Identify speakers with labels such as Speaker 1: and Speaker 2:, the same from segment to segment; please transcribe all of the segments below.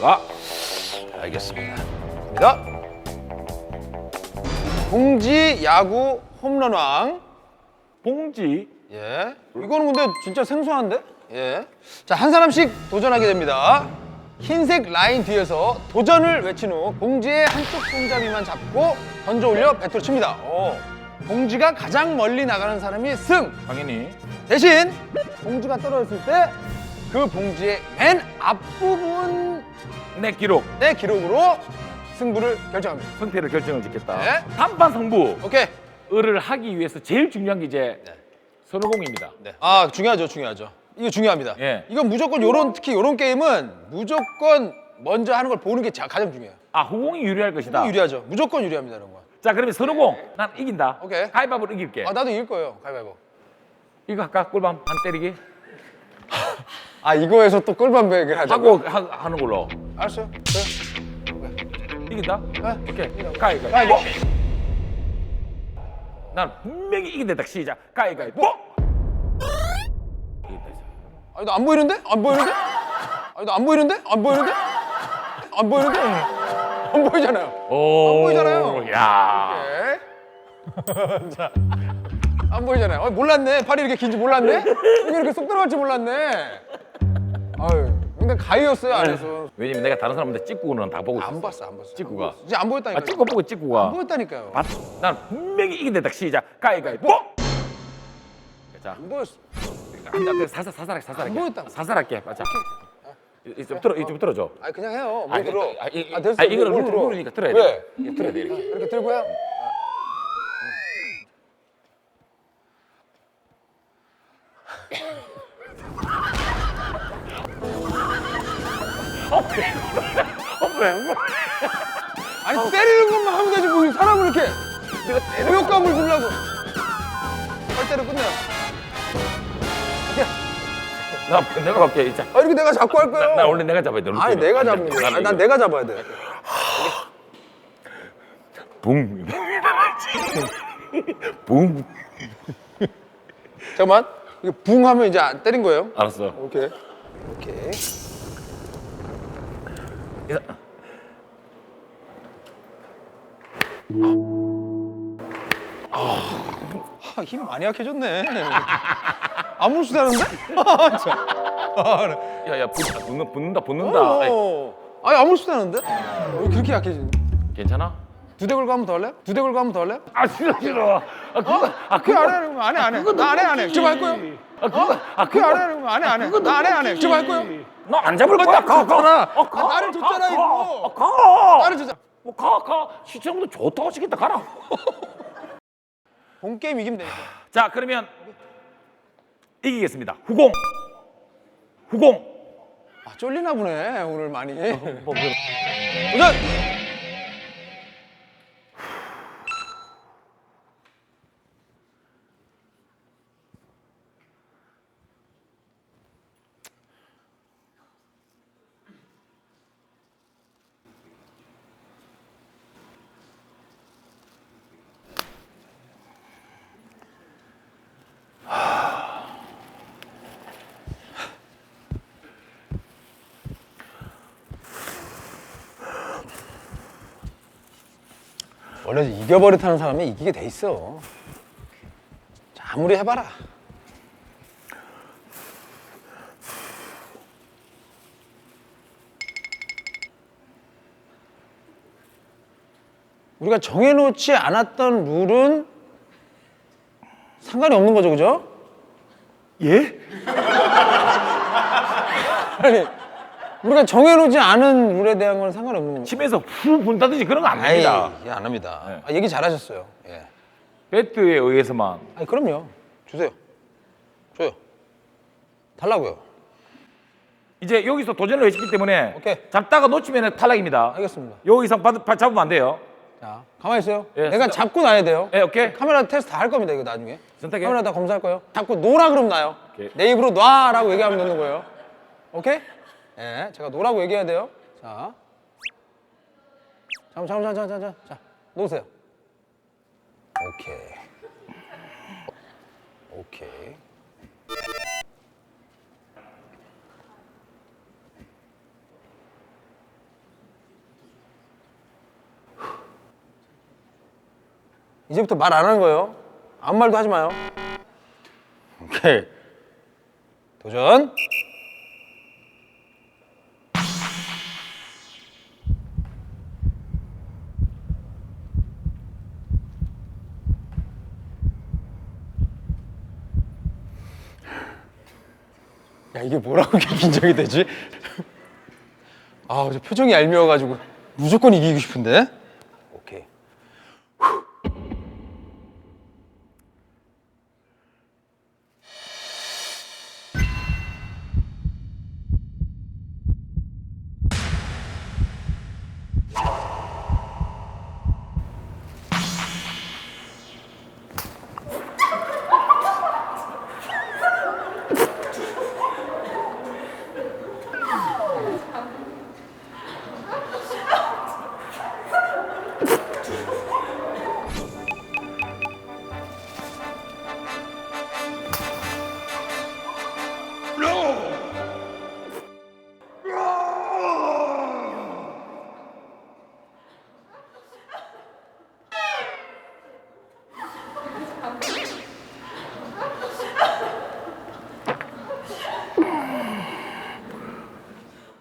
Speaker 1: 여기다가
Speaker 2: 알겠습니다. 갑니다. 봉지 야구 홈런왕.
Speaker 1: 봉지
Speaker 2: 예. 이거는 근데 진짜 생소한데? 예. 자, 한 사람씩 도전하게 됩니다. 흰색 라인 뒤에서 도전을 외친 후 봉지의 한쪽 손잡이만 잡고 던져 올려 배트로 칩니다. 오. 봉지가 가장 멀리 나가는 사람이 승.
Speaker 1: 당연히
Speaker 2: 대신 봉지가 떨어졌을 때 그 봉지의 맨 앞부분의
Speaker 1: 내 기록
Speaker 2: 기록으로 승부를 결정합니다.
Speaker 1: 승패를 결정을 짓겠다.
Speaker 2: 네.
Speaker 1: 단판 승부.
Speaker 2: 오케이.
Speaker 1: 을을 하기 위해서 제일 중요한 게 이제 선호공입니다.
Speaker 2: 네. 아 중요하죠, 중요하죠. 이거 중요합니다.
Speaker 1: 예.
Speaker 2: 이건 무조건 요런 특히 요런 게임은 무조건 먼저 하는 걸 보는 게 자- 가장 중요해요.
Speaker 1: 아 후공이 유리할 것이다.
Speaker 2: 유리하죠. 무조건 유리합니다, 이런 건.
Speaker 1: 자 그러면 선호공 난 이긴다.
Speaker 2: 오케이.
Speaker 1: 가위바위보로 이길게.
Speaker 2: 아 나도 이길 거예요, 가위바위보.
Speaker 1: 이거 할까? 꿀밤 한 때리기
Speaker 2: 아 이거에서 또 꿀밤 베기를 하자고.
Speaker 1: 하고 하, 하는 걸로
Speaker 2: 알았어요. 그래.
Speaker 1: 이긴다.
Speaker 2: 네.
Speaker 1: 오케이. 가위 가위.
Speaker 2: 가위바위보.
Speaker 1: 난 분명히 이긴다. 딱 시작. 가위 가위보. 이긴다.
Speaker 2: 아니 나안 보이는데? 안 보이는데? 아니 나안 보이는데? 안 보이는데? 안 보이는데? 안 보이잖아요.
Speaker 1: 오.
Speaker 2: 안 보이잖아요.
Speaker 1: 야.
Speaker 2: 오케이. 자, 안 보이잖아요. 어, 몰랐네. 팔이 이렇게 긴지 몰랐네. 이게 이렇게 쏙 들어갈 줄 몰랐네. 아유, 근데 가위였어요 안에서.
Speaker 1: 왜냐면 내가 다른 사람한테 찍고는 다 보고
Speaker 2: 안
Speaker 1: 있었어.
Speaker 2: 봤어, 안 봤어.
Speaker 1: 찍고 가.
Speaker 2: 이제 안 보였다니까.
Speaker 1: 아 찍고 보고 찍고 가.
Speaker 2: 안 보였다니까요.
Speaker 1: 봤. 난 분명히 이긴다. 딱 시작. 가위가위보. 자.
Speaker 2: 안 보였어.
Speaker 1: 한대 사살 사살하게 사살하게.
Speaker 2: 안 보였다고.
Speaker 1: 사살할게. 맞아. 이좀 들어 이좀 들어줘.
Speaker 2: 아니 그냥 해요. 뭘
Speaker 1: 아,
Speaker 2: 들어?
Speaker 1: 아, 이,
Speaker 2: 아, 됐어.
Speaker 1: 아, 이거는
Speaker 2: 뭘
Speaker 1: 룰,
Speaker 2: 들어?
Speaker 1: 룰이니까 들어야
Speaker 2: 왜?
Speaker 1: 돼. 이거 들어야 돼 이렇게.
Speaker 2: 이렇게 들고 해요?
Speaker 1: 왜?
Speaker 2: 아니 때리는 것만 하면 되지 뭐 사람을 이렇게 내가 모욕감을 주려고 할 때로 끝내요.
Speaker 1: 나 내가 갈게 이제.
Speaker 2: 아 이렇게 내가 잡고 할 거예요.
Speaker 1: 나 원래 내가 잡아야 돼.
Speaker 2: 아니 내가 잡는 거야. 아니, 난 내가 잡아야 돼.
Speaker 1: 붕. 붕.
Speaker 2: 잠깐만. 붕 하면 이제 안 때린 거예요.
Speaker 1: 알았어.
Speaker 2: 오케이. 오케이.
Speaker 1: 이사-
Speaker 2: 아, 힘 많이 약해졌네. 아무렇지도 않은데? 아, 참. 아, 그래.
Speaker 1: 야야 붙는 붙는다 붙는다. 아이,
Speaker 2: 어. 아니 아무렇지도 않은데? 왜 그렇게 약해지니?
Speaker 1: 괜찮아?
Speaker 2: 두대 걸고 한번 더 할래? 두대 걸고 한번 더 할래?
Speaker 1: 아 싫어 싫어. 아 그거 아
Speaker 2: 그게
Speaker 1: 그거
Speaker 2: 안 해, 안 해, 안 해. 나안 해, 안 해. 지금 할 거예요?
Speaker 1: 아 그거 아 그거
Speaker 2: 안 해, 안 해, 안 해. 나안 해, 안 해. 지금 할 거예요?
Speaker 1: 너안 잡을 거야. 가
Speaker 2: 줬잖아.
Speaker 1: 가. 어, 가.
Speaker 2: 아, 나를 줬잖아,
Speaker 1: 가,
Speaker 2: 이거.
Speaker 1: 가. 가.
Speaker 2: 나를 주자.
Speaker 1: 뭐 가, 가. 시청도 좋다고 하시겠다, 가라.
Speaker 2: 본 게임 이기면 되니까.
Speaker 1: 자, 그러면 이기겠습니다. 후공. 후공.
Speaker 2: 아, 쫄리나 보네, 오늘 많이. 도전! 원래 이겨버릇하는 사람이 이기게 돼 있어. 자, 아무리 해봐라. 우리가 정해놓지 않았던 룰은 상관이 없는 거죠, 그죠?
Speaker 1: 예?
Speaker 2: 아니, 우리가 정해놓지 않은 룰에 대한 건 상관이 없는 거죠.
Speaker 1: 침에서 후 분다든지 그런 거안 됩니다.
Speaker 2: 예, 안 합니다.
Speaker 1: 네.
Speaker 2: 아, 얘기 잘하셨어요. 예.
Speaker 1: 배트에 의해서만.
Speaker 2: 아니 그럼요. 주세요. 줘요. 달라고요.
Speaker 1: 이제 여기서 도전을 했기 때문에
Speaker 2: 오케이.
Speaker 1: 잡다가 놓치면 탈락입니다.
Speaker 2: 알겠습니다.
Speaker 1: 요 이상 받, 받- 잡으면 안 돼요.
Speaker 2: 자, 가만히 있어요.
Speaker 1: 예,
Speaker 2: 내가
Speaker 1: 선택-
Speaker 2: 잡고 나야 돼요.
Speaker 1: 예, 오케이.
Speaker 2: 카메라 테스트 다 할 겁니다, 이거 나중에.
Speaker 1: 선택해.
Speaker 2: 카메라 다 검사할 거예요. 자꾸 놓으라 그러면 나요.
Speaker 1: 오케이.
Speaker 2: 내 입으로 놔라고 얘기하면 놓는 거예요. 오케이? 예, 제가 노라고 얘기해야 돼요. 자, 잠, 잠, 잠, 잠, 잠, 잠, 자, 놓으세요. 오케이. 오케이. 이제부터 말 안 하는 거예요. 아무 말도 하지 마요. 오케이. 도전. 야 이게 뭐라고 이렇게 긴장이 되지? 아, 저 표정이 얄미워가지고 무조건 이기고 싶은데.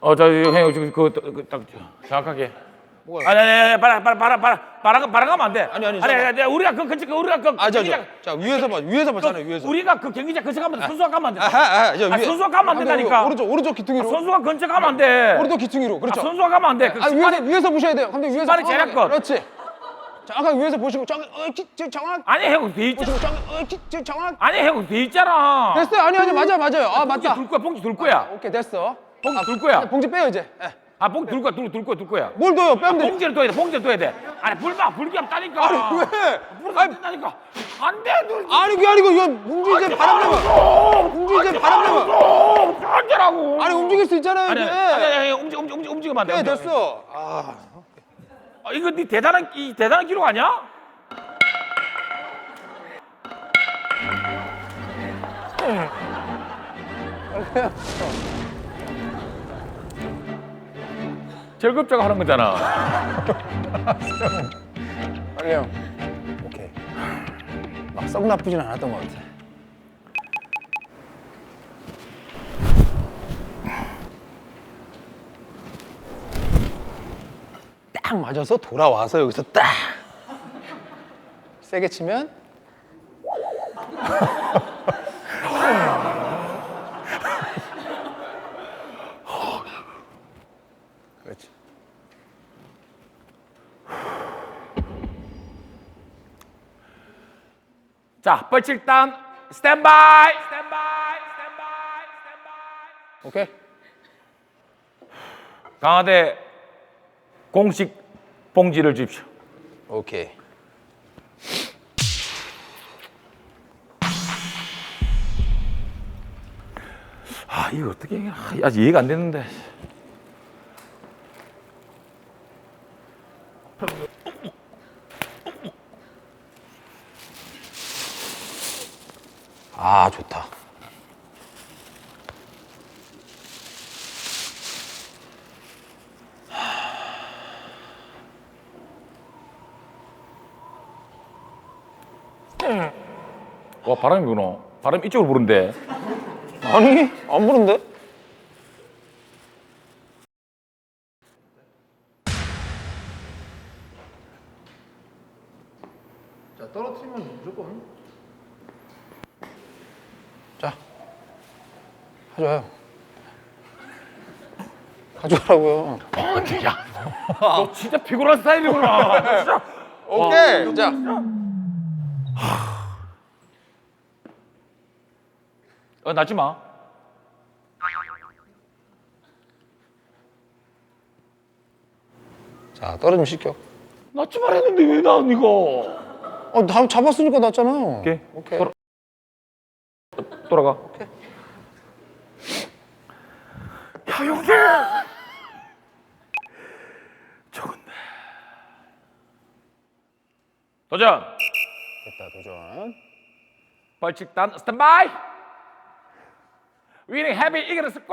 Speaker 1: 어, 저, 형, 지금 그, 그, 딱, 정확하게.
Speaker 2: 뭐가?
Speaker 1: 아니, 아니, 아니, 바라, 바라, 바라, 바라, 바라, 바라 가면 안 돼.
Speaker 2: 아니, 아니,
Speaker 1: 아니. 아니, 우리가 그, 근처, 그, 우리가 그,
Speaker 2: 아, 저, 저,
Speaker 1: 경기장-
Speaker 2: 자 위에서 봐, 위에서 봤잖아요,
Speaker 1: 그,
Speaker 2: 위에서.
Speaker 1: 우리가 그 경기장 근처 가면 돼. 선수가 가면 안 돼.
Speaker 2: 아하, 아하, 저
Speaker 1: 아,
Speaker 2: 위에.
Speaker 1: 선수가 가면 안 된다니까.
Speaker 2: 오른쪽, 오른쪽 기퉁이로.
Speaker 1: 선수가 근처 가면 안 돼.
Speaker 2: 오른쪽 기퉁이로. 그렇죠.
Speaker 1: 아, 선수가 가면 안 돼. 그
Speaker 2: 아, 위에서, 위에서 보셔야 돼요. 근데 위에서. 정확하게.
Speaker 1: 제략권.
Speaker 2: 그렇지. 자, 아까 위에서 보시고, 저기, 어, 기, 저, 정확.
Speaker 1: 아니, 형, 돼 있잖아.
Speaker 2: 보시고, 저기, 어, 기, 저, 정확.
Speaker 1: 아니, 형, 돼 있잖아.
Speaker 2: 됐어요. 아니, 아니, 맞아요, 맞아요. 아,
Speaker 1: 봉지
Speaker 2: 맞다.
Speaker 1: 둘 거야, 봉지 둘 거야.
Speaker 2: 오케이, 됐어.
Speaker 1: 봉지 둘 거야.
Speaker 2: 봉지 빼요, 이제. 예.
Speaker 1: 아, 봉지 둘 거야, 둘, 둘 거야, 둘 거야.
Speaker 2: 뭘 넣어요? 빼면 돼.
Speaker 1: 봉지를 둬야 돼, 봉지를 둬야 돼. 아니, 불막, 불기압 따니까.
Speaker 2: 아니, 왜?
Speaker 1: 불기압 안 된다니까. 안 돼, 둘.
Speaker 2: 아니, 그게 아니고, 이거 봉지 이제 바람 내면. 봉지 이제 바람 내면.
Speaker 1: 어, 안 되라고.
Speaker 2: 아니, 움직일 수 있잖아요,
Speaker 1: 아니,
Speaker 2: 이게.
Speaker 1: 아니, 아니, 아니, 움직, 움직, 움직, 움직이면 안 돼.
Speaker 2: 네,
Speaker 1: 움직이면
Speaker 2: 됐어. 아.
Speaker 1: 안 돼. 아, 이거 네 대단한, 이 대단한 기록 아니야? 절급자가 하는 거잖아.
Speaker 2: 빨리 형. 오케이. 막 썩 나쁘진 않았던 것 같아. 딱 맞아서 돌아와서 여기서 딱 세게 치면
Speaker 1: 자, 벌칠단 스탠바이, 스탠바이, 스탠바이, 스탠바이.
Speaker 2: 오케이.
Speaker 1: 강화대 공식 봉지를 주십시오.
Speaker 2: 오케이.
Speaker 1: 아, 이거 어떻게 해? 아, 아직 이해가 안 되는데.
Speaker 2: 아 좋다.
Speaker 1: 와, 바람이 부노. 바람 이쪽으로 부는데.
Speaker 2: 아니 안 부른데? 자 떨어뜨리면 무조건. 자 가져와요. 가져오라고요.
Speaker 1: 야, 너 진짜 피곤한 스타일이구나. 진짜.
Speaker 2: 오케이. 자.
Speaker 1: 어, 나지 마.
Speaker 2: 자 떨어지면 시켜.
Speaker 1: 나지 말했는데 왜 나, 이거?
Speaker 2: 어, 다 잡았으니까 났잖아.
Speaker 1: 오케이.
Speaker 2: 오케이.
Speaker 1: 돌아- 돌아가. 야, 형제! 적은데. 도전!
Speaker 2: 됐다, 도전.
Speaker 1: 벌칙단 스탠바이! 위닝 헤비 이기는 습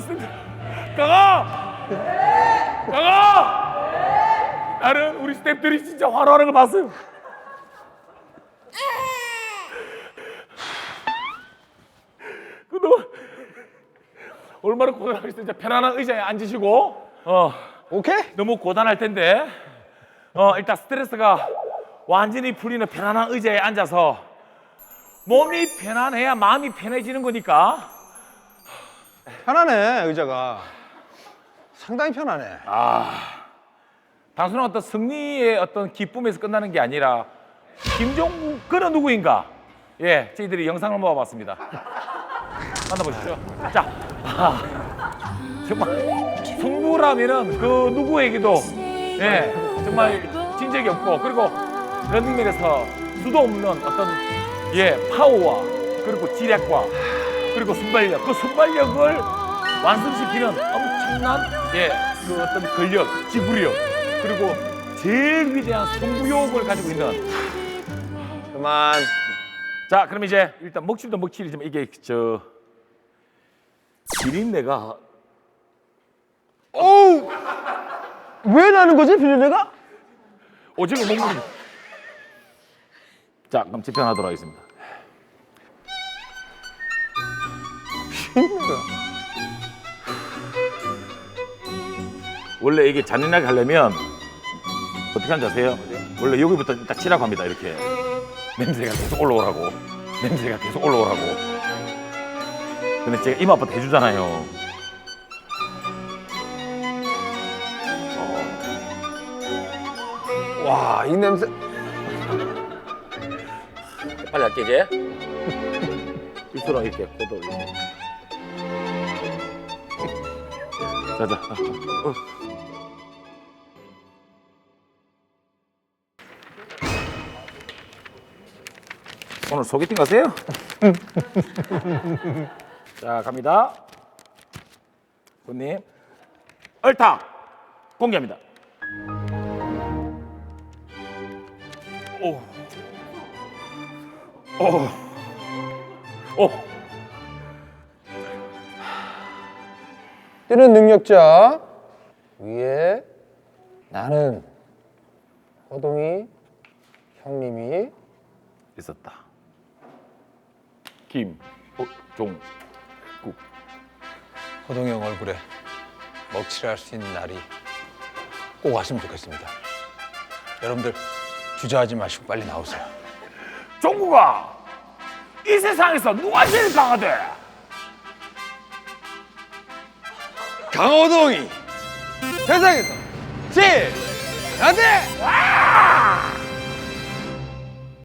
Speaker 1: 스태프들 강아! 강아! 나는 우리 스태프들이 진짜 화로하는 걸 봤어요. 그동안 얼마나 고단하겠어 진짜 편안한 의자에 앉으시고 어.
Speaker 2: 오케이?
Speaker 1: 너무 고단할 텐데. 어 일단 스트레스가 완전히 풀리는 편안한 의자에 앉아서 몸이 편안해야 마음이 편해지는 거니까
Speaker 2: 편하네 의자가 상당히 편하네
Speaker 1: 단순한 어떤 승리의 어떤 기쁨에서 끝나는 게 아니라 김종국 그는 누구인가? 예, 저희들이 영상을 모아봤습니다. 만나보시죠. 자, 아, 정말 승부라면은 그 누구에게도 예, 정말 진 적이 없고 그리고 런닝맨에서 수도 없는 어떤 예 파워와 그리고 지략과 그리고 순발력. 그 순발력을 완성시키는 엄청난 예 그 어떤 근력 지구력 그리고 제일 위대한 승부욕을 가지고 있는.
Speaker 2: 그만.
Speaker 1: 자 그럼 이제 일단 먹칠도 먹칠이지만 이게 저 비린내가.
Speaker 2: 어우! 왜 나는 거지 비린내가?
Speaker 1: 오징어 먹물이 자 그럼 집행하도록 하겠습니다 원래 이게 잔인하게 하려면 어떻게 하는지 아세요? 원래 여기부터 딱 치라고 합니다 이렇게. 냄새가 계속 올라오라고. 냄새가 계속 올라오라고. 근데 제가 이마부터 해주잖아요.
Speaker 2: 와 이 냄새.
Speaker 1: 빨리 할게 이제. 입술로 이렇게 고도 이렇게 자자 어. 오늘 소개팅 가세요? 자 갑니다 군님 얼탁 공개합니다 오 오. 오.
Speaker 2: 뛰는 능력자 위에 나는 호동이 형님이
Speaker 1: 있었다. 김, 호, 종, 국.
Speaker 2: 호동이 형 얼굴에 먹칠할 수 있는 날이 꼭 왔으면 좋겠습니다 여러분들 주저하지 마시고 빨리 나오세요
Speaker 1: 종국아, 이 세상에서 누가 제일 강하대?
Speaker 2: 강호동이 세상에서 제일 나대!